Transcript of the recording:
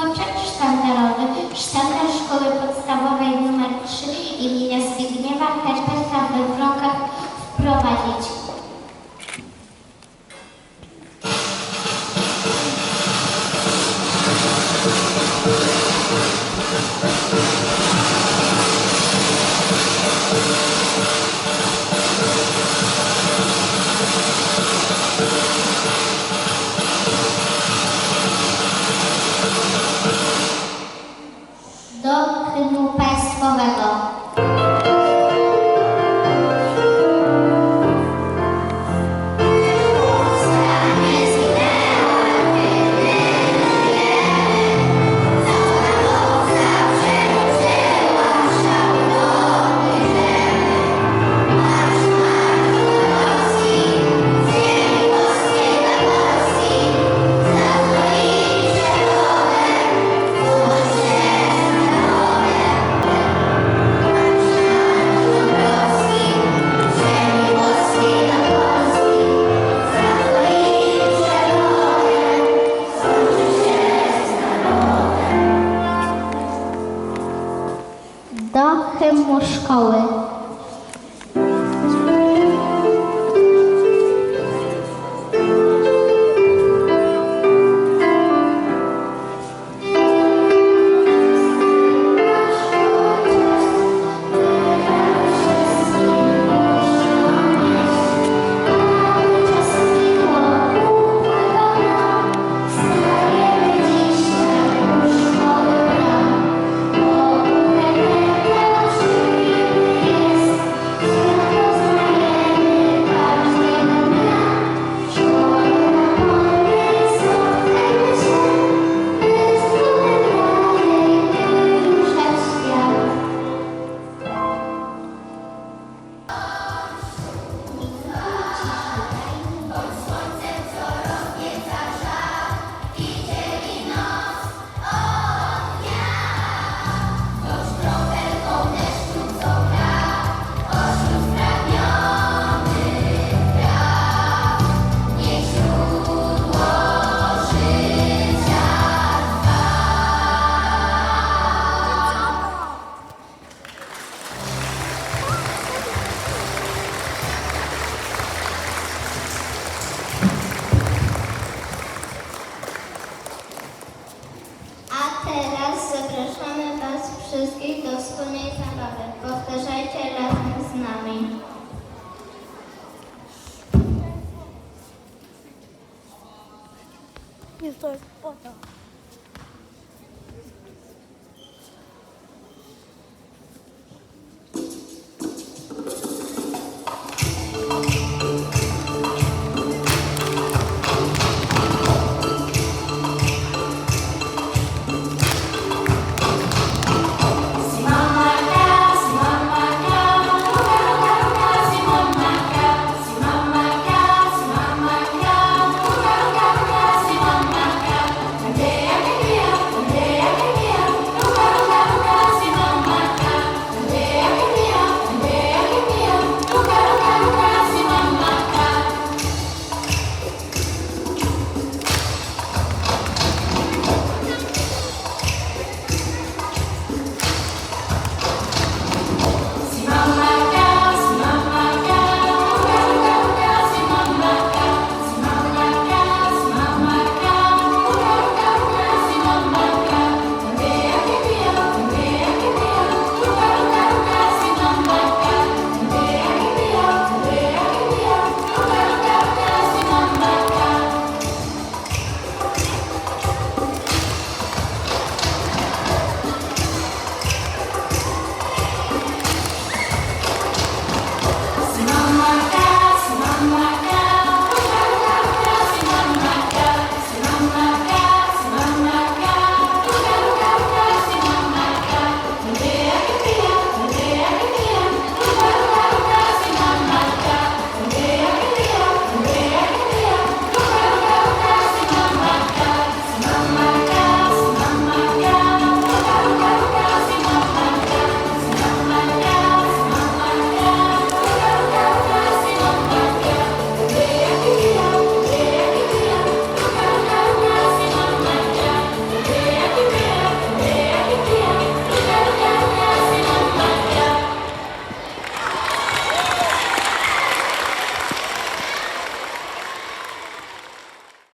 Po przedsztandarowy sztandar Szkoły Podstawowej nr 3 imienia szkoły. Wszystkich do wspólnej zabawy. Powtarzajcie razem z nami. Nie, to jest woda.